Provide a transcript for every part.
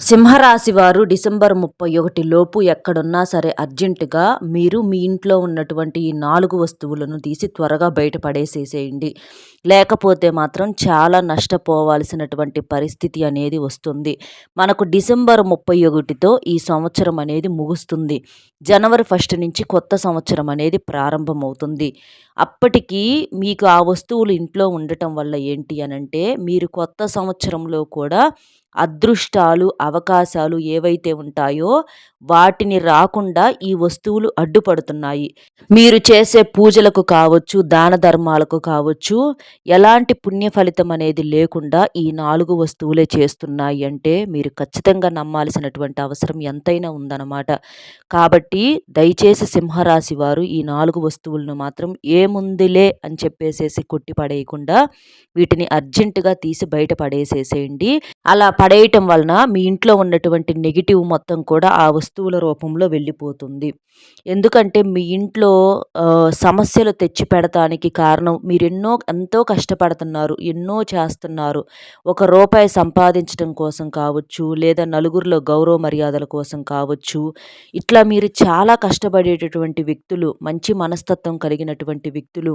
సింహరాశి వారు డిసెంబర్ ముప్పై ఒకటి లోపు ఎక్కడున్నా సరే అర్జెంటుగా మీరు మీ ఇంట్లో ఉన్నటువంటి ఈ నాలుగు వస్తువులను తీసి త్వరగా బయటపడేసేసేయండి లేకపోతే మాత్రం చాలా నష్టపోవాల్సినటువంటి పరిస్థితి అనేది వస్తుంది. మనకు డిసెంబర్ ముప్పై ఒకటితో ఈ సంవత్సరం అనేది ముగుస్తుంది. జనవరి ఫస్ట్ నుంచి కొత్త సంవత్సరం అనేది ప్రారంభమవుతుంది. అప్పటికి మీకు ఆ వస్తువులు ఇంట్లో ఉండటం వల్ల ఏంటి అనంటే మీరు కొత్త సంవత్సరంలో కూడా అదృష్టాలు అవకాశాలు ఏవైతే ఉంటాయో వాటిని రాకుండా ఈ వస్తువులు అడ్డుపడుతున్నాయి. మీరు చేసే పూజలకు కావచ్చు దాన ధర్మాలకు కావచ్చు ఎలాంటి పుణ్య ఫలితం అనేది లేకుండా ఈ నాలుగు వస్తువులే చేస్తున్నాయి అంటే మీరు ఖచ్చితంగా నమ్మాల్సినటువంటి అవసరం ఎంతైనా ఉందన్నమాట. కాబట్టి దయచేసి సింహరాశి వారు ఈ నాలుగు వస్తువులను మాత్రం ఏముందిలే అని చెప్పేసేసి కొట్టి పడేయకుండా వీటిని అర్జెంటుగా తీసి బయట పడేసేసేయండి. అలా పడేయటం వలన మీ ఇంట్లో ఉన్నటువంటి నెగిటివ్ మొత్తం కూడా ఆ వస్తువుల రూపంలో వెళ్ళిపోతుంది. ఎందుకంటే మీ ఇంట్లో సమస్యలు తెచ్చి పెడతానికి కారణం మీరు ఎన్నో ఎంతో కష్టపడుతున్నారు ఎన్నో చేస్తున్నారు. ఒక రూపాయి సంపాదించడం కోసం కావచ్చు లేదా నలుగురిలో గౌరవ మర్యాదల కోసం కావచ్చు. ఇట్లా మీరు చాలా కష్టపడేటటువంటి వ్యక్తులు మంచి మనస్తత్వం కలిగినటువంటి వ్యక్తులు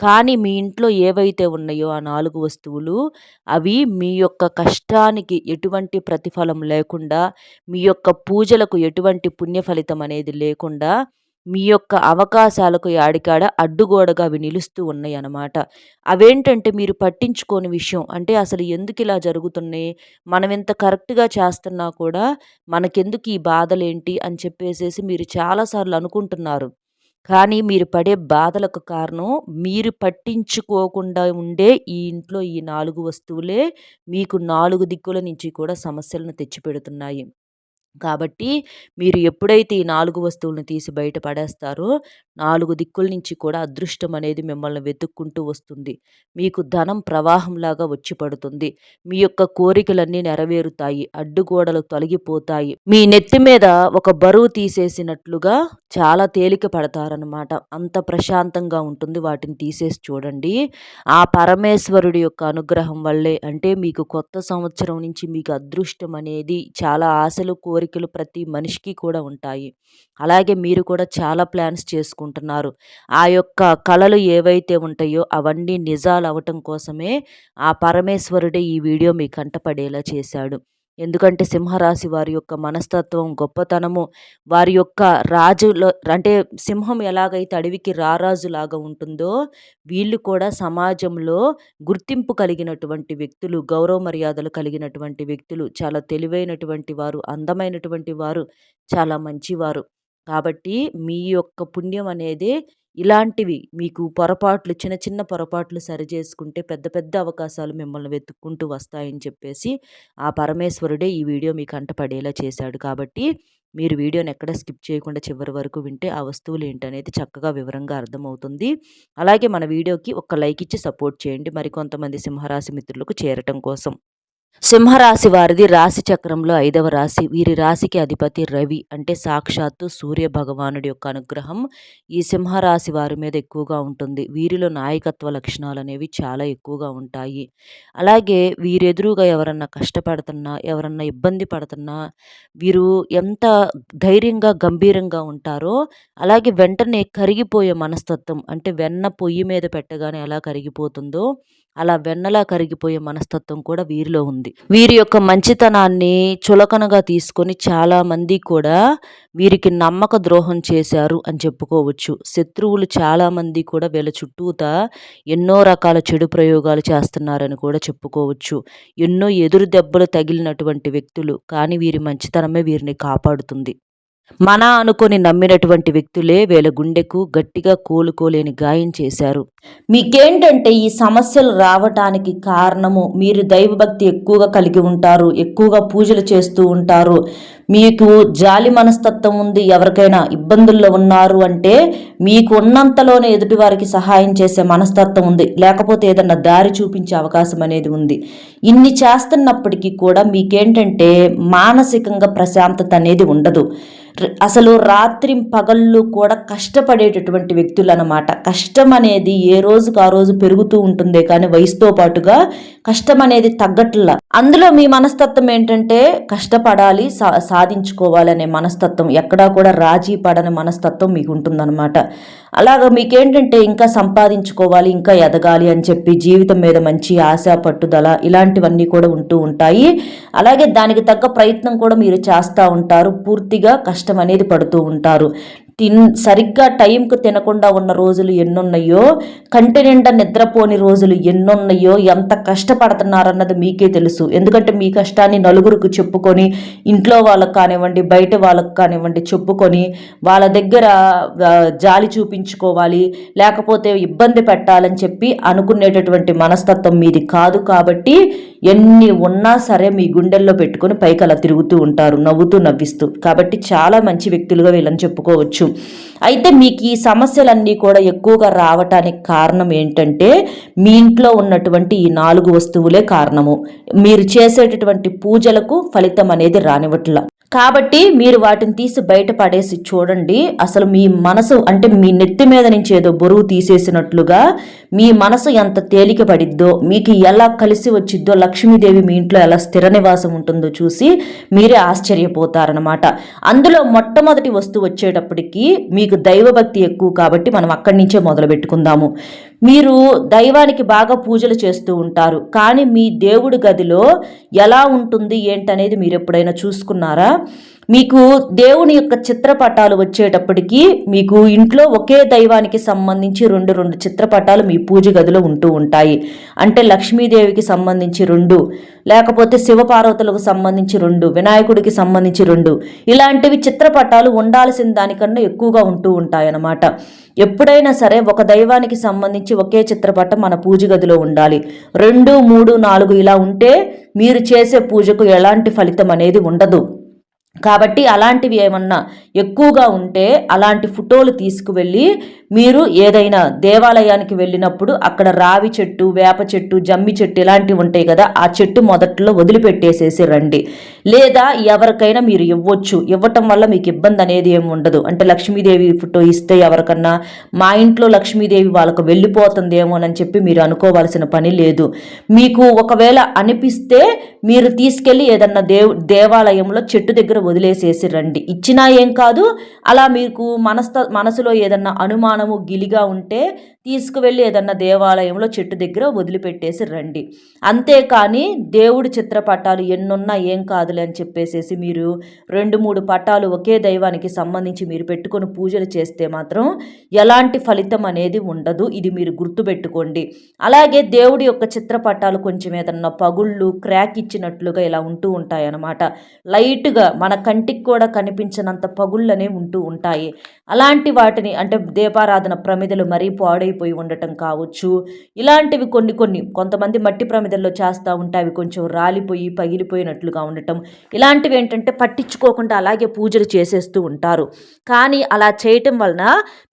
కానీ మీ ఇంట్లో ఏవైతే ఉన్నాయో ఆ నాలుగు వస్తువులు అవి మీ యొక్క కష్టానికి ఎటువంటి ప్రతిఫలం లేకుండా మీ యొక్క పూజలకు ఎటువంటి పుణ్య ఫలితం అనేది లేకుండా మీ యొక్క అవకాశాలకు యాడికాడ అడ్డుగోడగా అవి నిలుస్తూ ఉన్నాయి అన్నమాట అవేంటంటే మీరు పట్టించుకోని విషయం. అంటే అసలు ఎందుకు ఇలా జరుగుతున్నాయి? మనం ఇంత కరెక్ట్గా చేస్తున్నా కూడా మనకెందుకు ఈ బాధలేంటి? అని చెప్పేసేసి మీరు చాలాసార్లు అనుకుంటున్నారు. కానీ మీరు పడే బాధలకు కారణం మీరు పట్టించుకోకుండా ఉండే ఈ ఇంట్లో ఈ నాలుగు వస్తువులే మీకు నాలుగు దిక్కుల నుంచి కూడా సమస్యలను తెచ్చిపెడుతున్నాయి. కాబట్టి మీరు ఎప్పుడైతే ఈ నాలుగు వస్తువులను తీసి బయట పడేస్తారో నాలుగు దిక్కుల నుంచి కూడా అదృష్టం అనేది మిమ్మల్ని వెతుక్కుంటూ వస్తుంది. మీకు ధనం ప్రవాహంలాగా వచ్చి పడుతుంది. మీ యొక్క కోరికలన్నీ నెరవేరుతాయి. అడ్డుగోడలు తొలగిపోతాయి. మీ నెత్తి మీద ఒక బరువు తీసేసినట్లుగా చాలా తేలిక పడతారనమాట అంత ప్రశాంతంగా ఉంటుంది వాటిని తీసేసి చూడండి. ఆ పరమేశ్వరుడి యొక్క అనుగ్రహం వల్లే అంటే మీకు కొత్త సంవత్సరం నుంచి మీకు అదృష్టం అనేది చాలా ఆశలు కోరి కోరికలు ప్రతి మనిషికి కూడా ఉంటాయి. అలాగే మీరు కూడా చాలా ప్లాన్స్ చేసుకుంటున్నారు. ఆ యొక్క కళలు ఏవైతే ఉంటాయో అవన్నీ నిజాలు అవటం కోసమే ఆ పరమేశ్వరుడే ఈ వీడియో మీ కంటపడేలా చేశాడు. ఎందుకంటే సింహరాశి వారి యొక్క మనస్తత్వం గొప్పతనము వారి యొక్క రాజులో అంటే సింహం ఎలాగైతే అడవికి రారాజులాగా ఉంటుందో వీళ్ళు కూడా సమాజంలో గుర్తింపు కలిగినటువంటి వ్యక్తులు గౌరవ మర్యాదలు కలిగినటువంటి వ్యక్తులు చాలా తెలివైనటువంటి వారు అందమైనటువంటి వారు చాలా మంచివారు. కాబట్టి మీ యొక్క పుణ్యం అనేది ఇలాంటివి మీకు పొరపాట్లు చిన్న చిన్న పొరపాట్లు సరిచేసుకుంటే పెద్ద పెద్ద అవకాశాలు మిమ్మల్ని వెతుక్కుంటూ వస్తాయని చెప్పేసి ఆ పరమేశ్వరుడే ఈ వీడియో మీకు అంటపడేలా చేశాడు. కాబట్టి మీరు వీడియోని ఎక్కడ స్కిప్ చేయకుండా చివరి వరకు వింటే ఆ వస్తువులు ఏంటనేది చక్కగా వివరంగా అర్థమవుతుంది. అలాగే మన వీడియోకి ఒక లైక్ ఇచ్చి సపోర్ట్ చేయండి. మరికొంతమంది సింహరాశి మిత్రులకు చేరటం కోసం. సింహరాశి వారిది రాశి చక్రంలో ఐదవ రాశి. వీరి రాశికి అధిపతి రవి అంటే సాక్షాత్తు సూర్య భగవానుడి యొక్క అనుగ్రహం ఈ సింహరాశి వారి మీద ఎక్కువగా ఉంటుంది. వీరిలో నాయకత్వ లక్షణాలు అనేవి చాలా ఎక్కువగా ఉంటాయి. అలాగే వీరెదురుగా ఎవరన్నా కష్టపడుతున్నా ఎవరన్నా ఇబ్బంది పడుతున్నా వీరు ఎంత ధైర్యంగా గంభీరంగా ఉంటారో అలాగే వెంటనే కరిగిపోయే మనస్తత్వం అంటే వెన్న పొయ్యి మీద పెట్టగానే ఎలా కరిగిపోతుందో అలా వెన్నలా కరిగిపోయే మనస్తత్వం కూడా వీరిలో ఉంది. వీరి యొక్క మంచితనాన్ని చులకనగా తీసుకొని చాలామంది కూడా వీరికి నమ్మక ద్రోహం చేశారు అని చెప్పుకోవచ్చు. శత్రువులు చాలామంది కూడా వీళ్ళ చుట్టూత ఎన్నో రకాల చెడు ప్రయోగాలు చేస్తున్నారని కూడా చెప్పుకోవచ్చు. ఎన్నో ఎదురు దెబ్బలు తగిలినటువంటి వ్యక్తులు కానీ వీరి మంచితనమే వీరిని కాపాడుతుంది. మన అనుకొని నమ్మినటువంటి వ్యక్తులే వీళ్ళ గుండెకు గట్టిగా కోలుకోలేని గాయం చేశారు. మీకేంటంటే ఈ సమస్యలు రావటానికి కారణము? మీరు దైవభక్తి ఎక్కువగా కలిగి ఉంటారు ఎక్కువగా పూజలు చేస్తూ ఉంటారు. మీకు జాలి మనస్తత్వం ఉంది ఎవరికైనా ఇబ్బందుల్లో ఉన్నారు అంటే మీకు ఉన్నంతలోనే ఎదుటివారికి సహాయం చేసే మనస్తత్వం ఉంది. లేకపోతే ఏదన్నా దారి చూపించే అవకాశం అనేది ఉంది. ఇన్ని చేస్తున్నప్పటికీ కూడా మీకేంటంటే మానసికంగా ప్రశాంతత అనేది ఉండదు. అసలు రాత్రి పగళ్ళు కూడా కష్టపడేటటువంటి వ్యక్తులు అన్నమాట కష్టం అనేది ఏ రోజుకు ఆ రోజు పెరుగుతూ ఉంటుందే కానీ వయసుతో పాటుగా కష్టం అనేది తగ్గట్లా. అందులో మీ మనస్తత్వం ఏంటంటే కష్టపడాలి సా సాధించుకోవాలనే మనస్తత్వం. ఎక్కడా కూడా రాజీ పడని మనస్తత్వం మీకు ఉంటుందన్నమాట అలాగ మీకేంటంటే ఇంకా సంపాదించుకోవాలి ఇంకా ఎదగాలి అని చెప్పి జీవితం మీద మంచి ఆశ పట్టుదల ఇలాంటివన్నీ కూడా ఉంటూ ఉంటాయి. అలాగే దానికి తగ్గ ప్రయత్నం కూడా మీరు చేస్తూ ఉంటారు. పూర్తిగా కష్టం అనేది పడుతూ ఉంటారు. తిన్ సరిగ్గా టైంకు తినకుండా ఉన్న రోజులు ఎన్నున్నాయో కంటి నిండా నిద్రపోని రోజులు ఎన్నున్నాయో ఎంత కష్టపడుతున్నారన్నది మీకే తెలుసు. ఎందుకంటే మీ కష్టాన్ని నలుగురికి చెప్పుకొని ఇంట్లో వాళ్ళకు కానివ్వండి బయట వాళ్ళకు కానివ్వండి చెప్పుకొని వాళ్ళ దగ్గర జాలి చూపించుకోవాలి లేకపోతే ఇబ్బంది పెట్టాలని చెప్పి అనుకునేటటువంటి మనస్తత్వం మీది కాదు కాబట్టి ఎన్ని ఉన్నా సరే మీ గుండెల్లో పెట్టుకొని పైకి అలా తిరుగుతూ ఉంటారు నవ్వుతూ నవ్విస్తూ. కాబట్టి చాలా మంచి వ్యక్తులుగా వీళ్ళని చెప్పుకోవచ్చు. అయితే మీకు ఈ సమస్యలన్నీ కూడా ఎక్కువగా రావటానికి కారణం ఏంటంటే మీ ఇంట్లో ఉన్నటువంటి ఈ నాలుగు వస్తువులే కారణము. మీరు చేసేటటువంటి పూజలకు ఫలితం అనేది రానివ్వట్ల. కాబట్టి మీరు వాటిని తీసి బయట పడేసి చూడండి. అసలు మీ మనసు అంటే మీ నెత్తి మీద నుంచి ఏదో బరువు తీసేసినట్లుగా మీ మనసు ఎంత తేలిక పడిద్దో మీకు ఎలా కలిసి వచ్చిద్దో లక్ష్మీదేవి మీ ఇంట్లో ఎలా స్థిర నివాసం ఉంటుందో చూసి మీరే ఆశ్చర్యపోతారనమాట అందులో మొట్టమొదటి వస్తువు వచ్చేటప్పటికి మీకు దైవభక్తి ఎక్కువ కాబట్టి మనం అక్కడి నుంచే మొదలు పెట్టుకుందాము మీరు దైవానికి బాగా పూజలు చేస్తూ ఉంటారు. కానీ మీ దేవుడి గదిలో ఎలా ఉంటుంది ఏంటనేది మీరు ఎప్పుడైనా చూసుకున్నారా? మీకు దేవుని యొక్క చిత్రపటాలు వచ్చేటప్పటికి మీకు ఇంట్లో ఒకే దైవానికి సంబంధించి రెండు రెండు చిత్రపటాలు మీ పూజ గదిలో ఉంటూ ఉంటాయి. అంటే లక్ష్మీదేవికి సంబంధించి రెండు లేకపోతే శివపార్వతులకు సంబంధించి రెండు వినాయకుడికి సంబంధించి రెండు ఇలాంటివి చిత్రపటాలు ఉండాల్సిన దానికన్నా ఎక్కువగా ఉంటూ ఉంటాయన్నమాట. ఎప్పుడైనా సరే ఒక దైవానికి సంబంధించి ఒకే చిత్రపటం మన పూజ గదిలో ఉండాలి. రెండు మూడు నాలుగు ఇలా ఉంటే మీరు చేసే పూజకు ఎలాంటి ఫలితం అనేది ఉండదు. కాబట్టి అలాంటివి ఏమన్నా ఎక్కువగా ఉంటే అలాంటి ఫోటోలు తీసుకువెళ్ళి మీరు ఏదైనా దేవాలయానికి వెళ్ళినప్పుడు అక్కడ రావి చెట్టు వేప చెట్టు జమ్మి చెట్టు ఇలాంటివి ఉంటాయి కదా ఆ చెట్టు మొదట్లో వదిలిపెట్టేసేసి రండి. లేదా ఎవరికైనా మీరు ఇవ్వచ్చు. ఇవ్వటం వల్ల మీకు ఇబ్బంది అనేది ఏమి ఉండదు. అంటే లక్ష్మీదేవి ఫోటో ఇస్తే ఎవరికన్నా మా ఇంట్లో లక్ష్మీదేవి వాళ్ళకు వెళ్ళిపోతుందేమో అని చెప్పి మీరు అనుకోవాల్సిన పని లేదు. మీకు ఒకవేళ అనిపిస్తే మీరు తీసుకెళ్ళి ఏదన్నా దేవ్ దేవాలయంలో చెట్టు దగ్గర వదిలేసేసి రండి. ఇచ్చినా ఏం కాదు అలా మీకు మనస్త మనసులో ఏదన్నా అనుమానము గిలిగా ఉంటే తీసుకువెళ్ళి ఏదన్నా దేవాలయంలో చెట్టు దగ్గర వదిలిపెట్టేసి రండి. అంతేకాని దేవుడి చిత్రపటాలు ఎన్నున్నా ఏం కాదులే అని చెప్పేసేసి మీరు రెండు మూడు పటాలు ఒకే దైవానికి సంబంధించి మీరు పెట్టుకొని పూజలు చేస్తే మాత్రం ఎలాంటి ఫలితం అనేది ఉండదు. ఇది మీరు గుర్తుపెట్టుకోండి. అలాగే దేవుడి యొక్క చిత్రపటాలు కొంచెం ఏదన్నా పగుళ్ళు క్రాక్ ఇచ్చినట్లుగా ఇలా ఉంటూ ఉంటాయి అన్నమాట లైట్గా మన కంటికి కూడా కనిపించినంత పగుళ్ళనే ఉంటూ ఉంటాయి. అలాంటి వాటిని అంటే దీపారాధన ప్రమిదలు మరీ పాడై పాడైపోయి ఉండటం కావచ్చు. ఇలాంటివి కొన్ని కొన్ని కొంతమంది మట్టి ప్రమిదల్లో చేస్తూ ఉంటే అవి కొంచెం రాలిపోయి పగిలిపోయినట్లుగా ఉండటం. ఇలాంటివి ఏంటంటే పట్టించుకోకుండా అలాగే పూజలు చేసేస్తూ ఉంటారు. కానీ అలా చేయటం వలన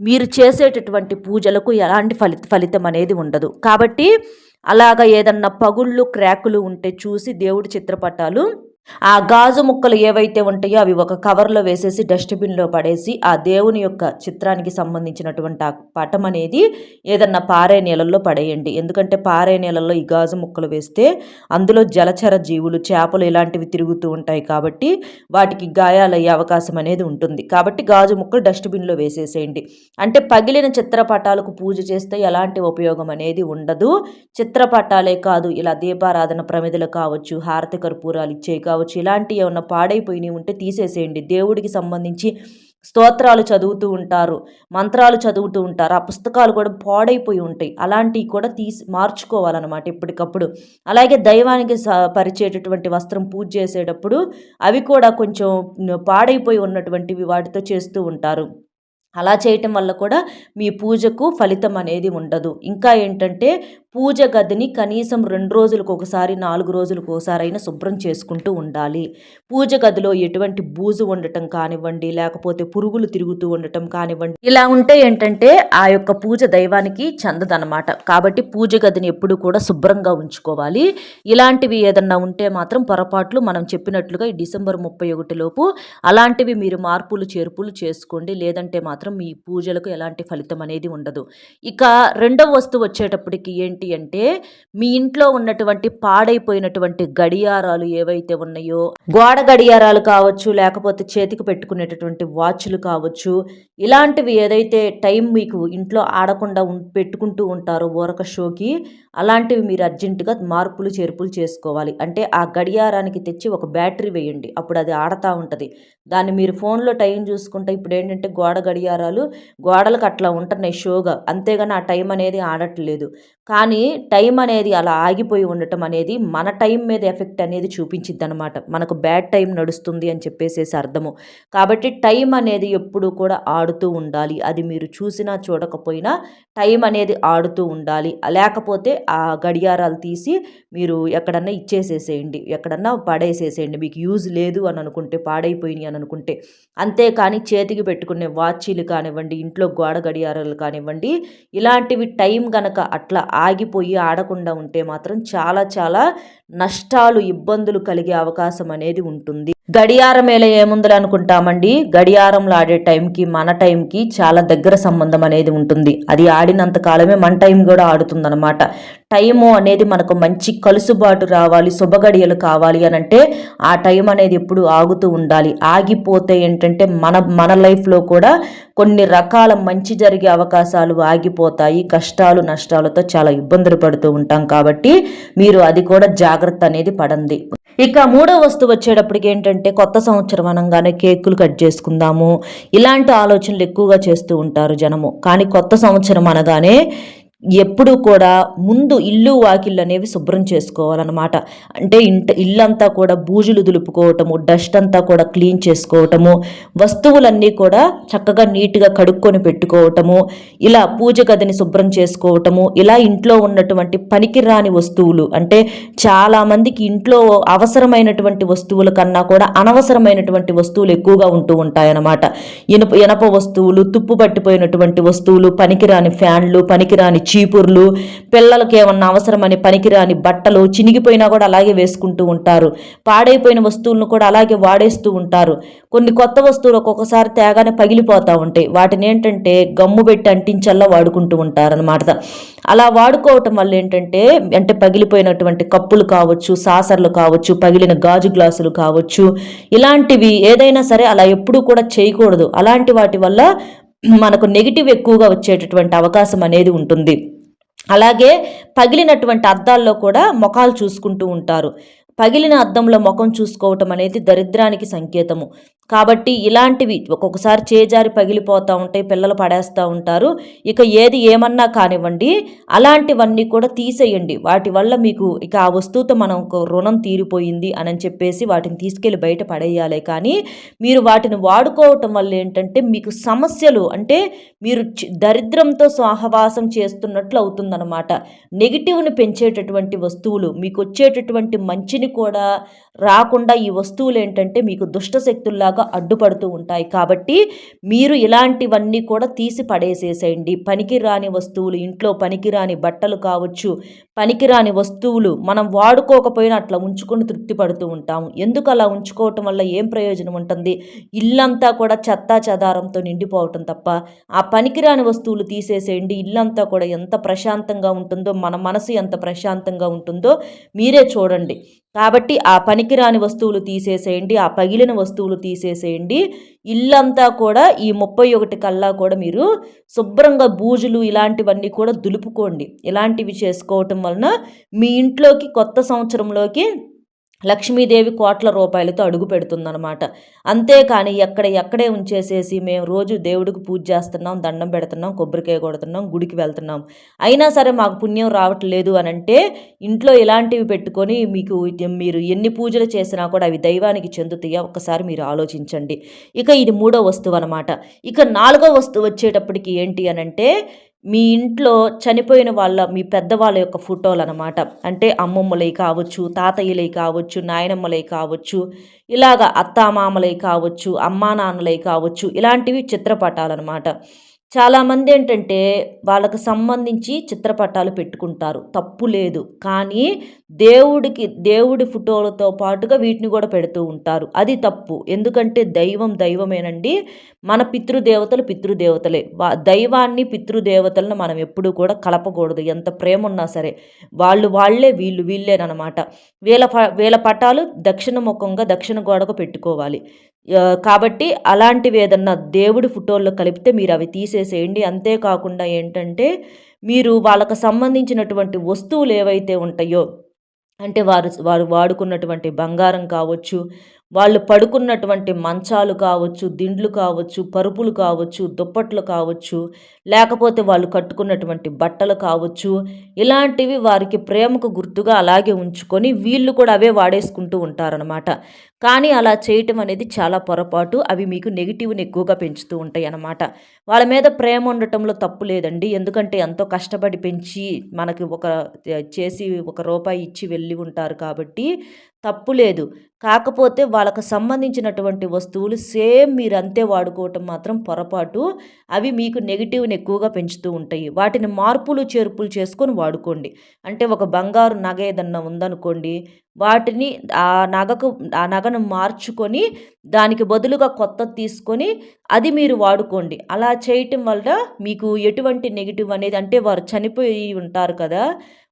మీరు చేసేటటువంటి పూజలకు ఎలాంటి ఫలిత ఫలితం అనేది ఉండదు. కాబట్టి అలాగ ఏదన్నా పగుళ్ళు క్రాకులు ఉంటే చూసి దేవుడి చిత్రపటాలు ఆ గాజు ముక్కలు ఏవైతే ఉంటాయో అవి ఒక కవర్లో వేసేసి డస్ట్బిన్లో పడేసి ఆ దేవుని యొక్క చిత్రానికి సంబంధించినటువంటి ఆ పటం అనేది ఏదన్నా పారే నీళ్ళల్లో పడేయండి. ఎందుకంటే పారే నీళ్ళల్లో ఈ గాజు ముక్కలు వేస్తే అందులో జలచర జీవులు చేపలు ఇలాంటివి తిరుగుతూ ఉంటాయి కాబట్టి వాటికి గాయాలయ్యే అవకాశం అనేది ఉంటుంది. కాబట్టి గాజు ముక్కలు డస్ట్బిన్లో వేసేసేయండి. అంటే పగిలిన చిత్రపటాలకు పూజ చేస్తే ఎలాంటి ఉపయోగం అనేది ఉండదు. చిత్రపటాలే కాదు ఇలా దీపారాధన ప్రమిదలు కావచ్చు హారతి కర్పూరాలు ఇచ్చే కావచ్చు కావచ్చు ఇలాంటివి ఏమైనా పాడైపోయినవి ఉంటే తీసేసేయండి. దేవుడికి సంబంధించి స్తోత్రాలు చదువుతూ ఉంటారు మంత్రాలు చదువుతూ ఉంటారు ఆ పుస్తకాలు కూడా పాడైపోయి ఉంటాయి. అలాంటివి కూడా తీసి మార్చుకోవాలన్నమాట ఎప్పటికప్పుడు. అలాగే దైవానికి పరిచేటటువంటి వస్త్రం పూజ చేసేటప్పుడు అవి కూడా కొంచెం పాడైపోయి ఉన్నటువంటివి వాటితో చేస్తూ ఉంటారు. అలా చేయటం వల్ల కూడా మీ పూజకు ఫలితం అనేది ఉండదు. ఇంకా ఏంటంటే పూజ గదిని కనీసం రెండు రోజులకు ఒకసారి నాలుగు రోజులకు ఒకసారి అయినా శుభ్రం చేసుకుంటూ ఉండాలి. పూజ గదిలో ఎటువంటి బూజు ఉండటం కానివ్వండి లేకపోతే పురుగులు తిరుగుతూ ఉండటం కానివ్వండి. ఇలా ఉంటే ఏంటంటే ఆ యొక్క పూజ దైవానికి చెందదనమాట కాబట్టి పూజ గదిని ఎప్పుడు కూడా శుభ్రంగా ఉంచుకోవాలి. ఇలాంటివి ఏదన్నా ఉంటే మాత్రం పొరపాట్లు మనం చెప్పినట్లుగా ఈ డిసెంబర్ ముప్పై లోపు అలాంటివి మీరు మార్పులు చేర్పులు చేసుకోండి. లేదంటే మాత్రం మీ పూజలకు ఎలాంటి ఫలితం అనేది ఉండదు. ఇక రెండవ వస్తువు వచ్చేటప్పటికి ఏంటి ఏంటి అంటే మీ ఇంట్లో ఉన్నటువంటి పాడైపోయినటువంటి గడియారాలు ఏవైతే ఉన్నాయో గోడ గడియారాలు కావచ్చు లేకపోతే చేతికి పెట్టుకునేటటువంటి వాచ్లు కావచ్చు ఇలాంటివి ఏదైతే టైం మీకు ఇంట్లో ఆడకుండా పెట్టుకుంటూ ఉంటారో ఊరక షోకి అలాంటివి మీరు అర్జెంటుగా మార్పులు చేర్పులు చేసుకోవాలి. అంటే ఆ గడియారానికి తెచ్చి ఒక బ్యాటరీ వేయండి. అప్పుడు అది ఆడతా ఉంటుంది. దాన్ని మీరు ఫోన్లో టైం చూసుకుంటే ఇప్పుడు ఏంటంటే గోడ గడియారాలు గోడలకు అట్లా ఉంటున్నాయి షోగా. అంతేగాని ఆ టైం అనేది ఆడట్లేదు. కానీ కానీ టైం అనేది అలా ఆగిపోయి ఉండటం అనేది మన టైం మీద ఎఫెక్ట్ అనేది చూపించిద్ది అనమాట మనకు బ్యాడ్ టైం నడుస్తుంది అని చెప్పేసేసి అర్థము. కాబట్టి టైం అనేది ఎప్పుడు కూడా ఆడుతూ ఉండాలి. అది మీరు చూసినా చూడకపోయినా టైం అనేది ఆడుతూ ఉండాలి. లేకపోతే ఆ గడియారాలు తీసి మీరు ఎక్కడన్నా ఇచ్చేసేసేయండి. ఎక్కడన్నా పడేసేసేయండి. మీకు యూజ్ లేదు అని అనుకుంటే పాడైపోయినాయి అని అనుకుంటే. అంతేకాని చేతికి పెట్టుకునే వాచీలు కానివ్వండి ఇంట్లో గోడ గడియారాలు కానివ్వండి ఇలాంటివి టైం గనక అట్లా ఆగి ఆగిపోయి ఆడకుండా ఉంటే మాత్రం చాలా చాలా నష్టాలు ఇబ్బందులు కలిగే అవకాశం అనేది ఉంటుంది. గడియారం మేళ ఏముందని అనుకుంటామండి. గడియారంలో ఆడే టైంకి మన టైంకి చాలా దగ్గర సంబంధం అనేది ఉంటుంది. అది ఆడినంత కాలమే మన టైం కూడా ఆడుతుందన్నమాట. టైము అనేది మనకు మంచి కలుసుబాటు రావాలి శుభగడియలు కావాలి అని అంటే ఆ టైం అనేది ఎప్పుడు ఆగుతూ ఉండాలి. ఆగిపోతే ఏంటంటే మన మన లైఫ్లో కూడా కొన్ని రకాల మంచి జరిగే అవకాశాలు ఆగిపోతాయి. కష్టాలు నష్టాలతో చాలా ఇబ్బందులు పడుతూ ఉంటాం కాబట్టి మీరు అది కూడా జాగ్రత్త అనేది పడండి. ఇక మూడో వస్తువు వచ్చేటప్పటికి ఏంటంటే కొత్త సంవత్సరం అనగానే కేకులు కట్ చేసుకుందాము. ఇలాంటి ఆలోచనలు ఎక్కువగా చేస్తూ ఉంటారు జనము. కానీ కొత్త సంవత్సరం అనగానే ఎప్పుడు కూడా ముందు ఇల్లు వాకిళ్ళు అనేవి శుభ్రం చేసుకోవాలన్నమాట. అంటే ఇంట ఇల్లంతా కూడా బూజులు దులుపుకోవటము డస్ట్ అంతా కూడా క్లీన్ చేసుకోవటము వస్తువులన్నీ కూడా చక్కగా నీట్గా కడుక్కొని పెట్టుకోవటము ఇలా పూజ గదిని శుభ్రం చేసుకోవటము ఇలా ఇంట్లో ఉన్నటువంటి పనికిరాని వస్తువులు. అంటే చాలామందికి ఇంట్లో అవసరమైనటువంటి వస్తువుల కన్నా కూడా అనవసరమైనటువంటి వస్తువులు ఎక్కువగా ఉంటూ ఉంటాయన్నమాట. ఇనుప ఇనప వస్తువులు తుప్పు పట్టిపోయినటువంటి వస్తువులు పనికిరాని ఫ్యాన్లు పనికిరాని చీపుర్లు పిల్లలకి ఏమన్నా అవసరమని పనికిరాని బట్టలు చినిగిపోయినా కూడా అలాగే వేసుకుంటూ ఉంటారు. పాడైపోయిన వస్తువులను కూడా అలాగే వాడేస్తూ ఉంటారు. కొన్ని కొత్త వస్తువులు ఒక్కొక్కసారి తేగానే పగిలిపోతూ ఉంటాయి. వాటిని ఏంటంటే గమ్ము పెట్టి అంటించల్లా వాడుకుంటూ ఉంటారనమాట అలా వాడుకోవటం వల్ల ఏంటంటే అంటే పగిలిపోయినటువంటి కప్పులు కావచ్చు సాసర్లు కావచ్చు పగిలిన గాజు గ్లాసులు కావచ్చు ఇలాంటివి ఏదైనా సరే అలా ఎప్పుడూ కూడా చేయకూడదు. అలాంటి వాటి వల్ల మనకు నెగిటివ్ ఎక్కువగా వచ్చేటటువంటి అవకాశం అనేది ఉంటుంది. అలాగే పగిలినటువంటి అద్దాల్లో కూడా ముఖాలు చూసుకుంటూ ఉంటారు. పగిలిన అద్దంలో ముఖం చూసుకోవటం అనేది దరిద్రానికి సంకేతము. కాబట్టి ఇలాంటివి ఒక్కొక్కసారి చేజారి పగిలిపోతూ ఉంటాయి పిల్లలు పడేస్తూ ఉంటారు. ఇక ఏది ఏమన్నా కానివ్వండి అలాంటివన్నీ కూడా తీసేయండి. వాటి వల్ల మీకు ఇక ఆ వస్తువుతో మనం ఒక రుణం తీరిపోయింది అని చెప్పేసి వాటిని తీసుకెళ్ళి బయట పడేయాలి. కానీ మీరు వాటిని వాడుకోవటం వల్ల ఏంటంటే మీకు సమస్యలు అంటే మీరు దరిద్రంతో సహవాసం చేస్తున్నట్లు అవుతుందన్నమాట. నెగిటివ్ని పెంచేటటువంటి వస్తువులు మీకు వచ్చేటటువంటి మంచిని కూడా రాకుండా ఈ వస్తువులు ఏంటంటే మీకు దుష్ట శక్తుల్లాగా అడ్డుపడుతూ ఉంటాయి. కాబట్టి మీరు ఇలాంటివన్నీ కూడా తీసి పడేసేసేయండి. పనికిరాని వస్తువులు ఇంట్లో పనికిరాని బట్టలు కావచ్చు పనికిరాని వస్తువులు మనం వాడుకోకపోయినా అట్లా ఉంచుకొని తృప్తి పడుతూ ఉంటాము. ఎందుకు అలా ఉంచుకోవటం వల్ల ఏం ప్రయోజనం ఉంటుంది? ఇల్లంతా కూడా చెత్తా చెదారంతో నిండిపోవటం తప్ప ఆ పనికిరాని వస్తువులు తీసేసేయండి. ఇల్లంతా కూడా ఎంత ప్రశాంతంగా ఉంటుందో మన మనసు ఎంత ప్రశాంతంగా ఉంటుందో మీరే చూడండి. కాబట్టి ఆ పనికిరాని వస్తువులు తీసేసేయండి ఆ పగిలిన వస్తువులు తీసేసేయండి. ఇల్లంతా కూడా ఈ ముప్పై ఒకటి కల్లా కూడా మీరు శుభ్రంగా బూజులు ఇలాంటివన్నీ కూడా దులుపుకోండి. ఇలాంటివి చేసుకోవటం వలన మీ ఇంట్లోకి కొత్త సంవత్సరంలోకి లక్ష్మీదేవి కోట్ల రూపాయలతో అడుగు పెడుతుందనమాట అంతేకాని ఎక్కడ ఎక్కడే ఉంచేసేసి మేము రోజు దేవుడికి పూజ చేస్తున్నాం దండం పెడుతున్నాం కొబ్బరికాయ కొడుతున్నాం గుడికి వెళ్తున్నాం. అయినా సరే మాకు పుణ్యం రావట్లేదు అని అంటే ఇంట్లో ఇలాంటివి పెట్టుకొని మీకు మీరు ఎన్ని పూజలు చేసినా కూడా అవి దైవానికి చెందుతాయా ఒక్కసారి మీరు ఆలోచించండి. ఇక ఇది మూడో వస్తువు అనమాట ఇక నాలుగో వస్తువు వచ్చేటప్పటికి ఏంటి అని అంటే మీ ఇంట్లో చనిపోయిన వాళ్ళ మీ పెద్దవాళ్ళ యొక్క ఫోటోలు అనమాట అంటే అమ్మమ్మలై కావచ్చు తాతయ్యలై కావచ్చు నాయనమ్మలై కావచ్చు ఇలాగ అత్తామామలై కావచ్చు అమ్మా నాన్నలై కావచ్చు ఇలాంటివి చిత్రపటాలన్నమాట చాలామంది ఏంటంటే వాళ్ళకు సంబంధించి చిత్రపటాలు పెట్టుకుంటారు. తప్పు లేదు. కానీ దేవుడికి దేవుడి ఫోటోలతో పాటుగా వీటిని కూడా పెడుతూ ఉంటారు. అది తప్పు. ఎందుకంటే దైవం దైవమేనండి. మన పితృదేవతలు పితృదేవతలే. దైవాన్ని పితృదేవతలను మనం ఎప్పుడూ కూడా కలపకూడదు. ఎంత ప్రేమ ఉన్నా సరే. వాళ్ళు వాళ్ళే వీళ్ళు వీళ్ళేనమాట వీళ్ళ వీళ్ళ పటాలు దక్షిణ ముఖంగా దక్షిణ గోడకు పెట్టుకోవాలి. కాబట్టి అలాంటివి ఏదన్నా దేవుడి ఫోటోల్లో కలిపితే మీరు అవి తీసేసేయండి. అంతేకాకుండా ఏంటంటే మీరు వాళ్ళకు సంబంధించినటువంటి వస్తువులు ఏవైతే ఉంటాయో అంటే వారు వారు వాడుకున్నటువంటి బంగారం కావచ్చు వాళ్ళు పడుకున్నటువంటి మంచాలు కావచ్చు దిండ్లు కావచ్చు పరుపులు కావచ్చు దుప్పట్లు కావచ్చు లేకపోతే వాళ్ళు కట్టుకున్నటువంటి బట్టలు కావచ్చు ఇలాంటివి వారికి ప్రేమకు గుర్తుగా అలాగే ఉంచుకొని వీళ్ళు కూడా అవే వాడేసుకుంటూ ఉంటారనమాట కానీ అలా చేయటం అనేది చాలా పొరపాటు. అవి మీకు నెగిటివ్ని ఎక్కువగా పెంచుతూ ఉంటాయి అన్నమాట వాళ్ళ మీద ప్రేమ ఉండటంలో తప్పు లేదండి. ఎందుకంటే ఎంతో కష్టపడి పెంచి మనకి ఒక చేసి ఒక రూపాయి ఇచ్చి వెళ్ళి ఉంటారు కాబట్టి తప్పు లేదు. కాకపోతే వాళ్ళకు సంబంధించినటువంటి వస్తువులు సేమ్ మీరు అంతే వాడుకోవటం మాత్రం పొరపాటు. అవి మీకు నెగిటివ్ని ఎక్కువగా పెంచుతూ ఉంటాయి. వాటిని మార్పులు చేర్పులు చేసుకొని వాడుకోండి. అంటే ఒక బంగారు నగ ఏదన్నా ఉందనుకోండి వాటిని ఆ నగకు ఆ నగను మార్చుకొని దానికి బదులుగా కొత్త తీసుకొని అది మీరు వాడుకోండి. అలా చేయటం వల్ల మీకు ఎటువంటి నెగిటివ్ అనేది అంటే వారు చనిపోయి ఉంటారు కదా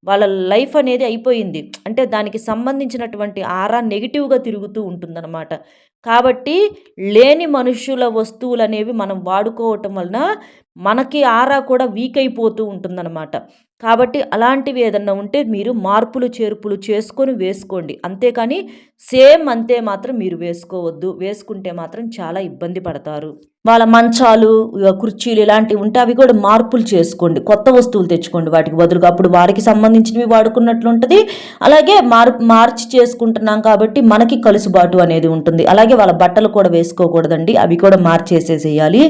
వాళ్ళ లైఫ్ అనేది అయిపోయింది. అంటే దానికి సంబంధించినటువంటి ఆరా నెగిటివ్గా తిరుగుతూ ఉంటుందన్నమాట. కాబట్టి లేని మనుషుల వస్తువులు అనేవి మనం వాడుకోవటం వలన మనకి ఆరా కూడా వీక్ అయిపోతూ ఉంటుందన్నమాట. కాబట్టి అలాంటివి ఏదన్నా ఉంటే మీరు మార్పులు చేర్పులు చేసుకొని వేసుకోండి. అంతేకాని సేమ్ అంతే మాత్రం మీరు వేసుకోవద్దు. వేసుకుంటే మాత్రం చాలా ఇబ్బంది పడతారు. వాళ్ళ మంచాలు కుర్చీలు ఇలాంటివి ఉంటే అవి కూడా మార్పులు చేసుకోండి. కొత్త వస్తువులు తెచ్చుకోండి వాటికి బదులుగా. అప్పుడు వారికి సంబంధించినవి వాడుకున్నట్లు ఉంటుంది. అలాగే మార్ మార్చి చేసుకుంటున్నాం కాబట్టి మనకి కలుసుబాటు అనేది ఉంటుంది. అలాగే వాళ్ళ బట్టలు కూడా వేసుకోకూడదండి. అవి కూడా మార్చేసేసేయాలి.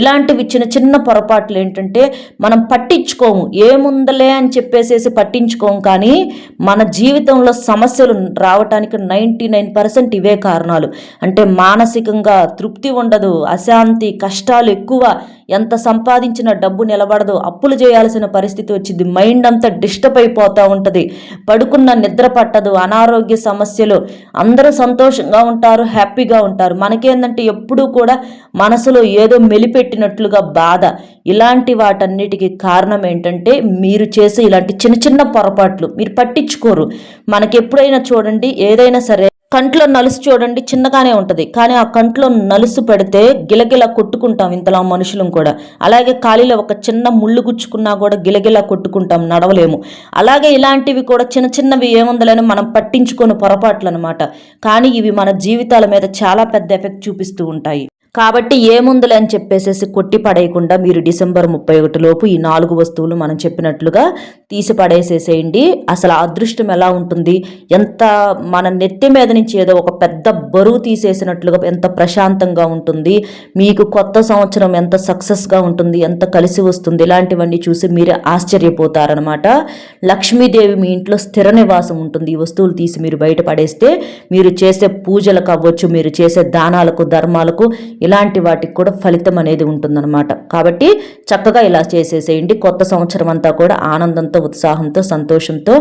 ఇలాంటివి చిన్న చిన్న పొరపాట్లు ఏంటంటే మనం పట్టించుకోము. ఏముందలే అని చెప్పేసేసి పట్టించుకోము కానీ మన జీవితంలో సమస్యలు రావటానికి నైంటీ నైన్ పర్సెంట్ ఇవే కారణాలు. అంటే మానసికంగా తృప్తి ఉండదు అశాంతి అశాంతి కష్టాలు ఎక్కువ ఎంత సంపాదించిన డబ్బు నిలబడదు అప్పులు చేయాల్సిన పరిస్థితి వచ్చింది. మైండ్ అంతా డిస్టర్బ్ అయిపోతూ ఉంటుంది. పడుకున్న నిద్ర పట్టదు అనారోగ్య సమస్యలు. అందరూ సంతోషంగా ఉంటారు హ్యాపీగా ఉంటారు. మనకేందంటే ఎప్పుడూ కూడా మనసులో ఏదో మెలిపెట్టినట్లుగా బాధ. ఇలాంటి వాటన్నిటికీ కారణం ఏంటంటే మీరు చేసే ఇలాంటి చిన్న చిన్న పొరపాట్లు. మీరు పట్టించుకోరు. మనకి ఎప్పుడైనా చూడండి ఏదైనా సరే కంట్లో నలుసు చూడండి చిన్నగానే ఉంటుంది. కానీ ఆ కంట్లో నలుసు పెడితే గిలగిలా కొట్టుకుంటాం ఇంతలా మనుషులం కూడా. అలాగే ఖాళీలో ఒక చిన్న ముళ్ళు గుచ్చుకున్నా కూడా గిలగిలా కొట్టుకుంటాం నడవలేము. అలాగే ఇలాంటివి కూడా చిన్న చిన్నవి ఏముందలని మనం పట్టించుకొని పొరపాట్లు అనమాట కానీ ఇవి మన జీవితాల మీద చాలా పెద్ద ఎఫెక్ట్ చూపిస్తూ ఉంటాయి. కాబట్టి ఏముందులే అని చెప్పేసేసి కొట్టి పడేయకుండా మీరు డిసెంబర్ ముప్పై ఒకటిలోపు ఈ నాలుగు వస్తువులు మనం చెప్పినట్లుగా తీసి పడేసేసేయండి. అసలు అదృష్టం ఎలా ఉంటుంది? ఎంత మన నెత్తి మీద నుంచి ఏదో ఒక పెద్ద బరువు తీసేసినట్లుగా ఎంత ప్రశాంతంగా ఉంటుంది? మీకు కొత్త సంవత్సరం ఎంత సక్సెస్గా ఉంటుంది? ఎంత కలిసి వస్తుంది? ఇలాంటివన్నీ చూసి మీరే ఆశ్చర్యపోతారనమాట లక్ష్మీదేవి మీ ఇంట్లో స్థిర నివాసం ఉంటుంది. ఈ వస్తువులు తీసి మీరు బయట పడేస్తే మీరు చేసే పూజలకు అవ్వచ్చు మీరు చేసే దానాలకు ధర్మాలకు ఇలాంటి వాటికి కూడా ఫలితం అనేది ఉంటుందన్నమాట. కాబట్టి చక్కగా ఇలా చేసేసేయండి. కొత్త సంవత్సరం అంతా కూడా ఆనందంతో ఉత్సాహంతో సంతోషంతో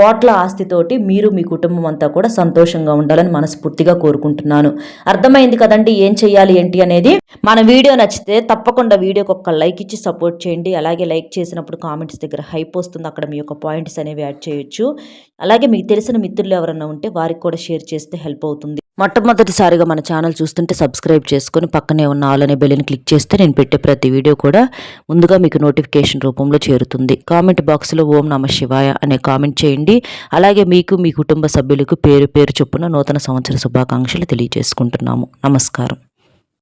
కోట్ల ఆస్తితోటి మీరు మీ కుటుంబం అంతా కూడా సంతోషంగా ఉండాలని మనస్ఫూర్తిగా కోరుకుంటున్నాను. అర్థమైంది కదండి ఏం చేయాలి ఏంటి అనేది? మన వీడియో నచ్చితే తప్పకుండా వీడియోకి ఒక లైక్ ఇచ్చి సపోర్ట్ చేయండి. అలాగే లైక్ చేసినప్పుడు కామెంట్స్ దగ్గర హైప్ వస్తుంది. అక్కడ మీ యొక్క పాయింట్స్ అనేవి యాడ్ చేయొచ్చు. అలాగే మీకు తెలిసిన మిత్రులు ఎవరన్నా ఉంటే వారికి కూడా షేర్ చేస్తే హెల్ప్ అవుతుంది. మొట్టమొదటిసారిగా మన ఛానల్ చూస్తుంటే సబ్స్క్రైబ్ చేసుకొని పక్కనే ఉన్న ఆల్ అనే బెల్ని క్లిక్ చేస్తే నేను పెట్టే ప్రతి వీడియో కూడా ముందుగా మీకు నోటిఫికేషన్ రూపంలో చేరుతుంది. కామెంట్ బాక్స్లో ఓం నమ శివాయ అనే కామెంట్ చేయండి. అలాగే మీకు మీ కుటుంబ సభ్యులకు పేరు పేరు చొప్పున నూతన సంవత్సర శుభాకాంక్షలు తెలియజేసుకుంటున్నాము. నమస్కారం.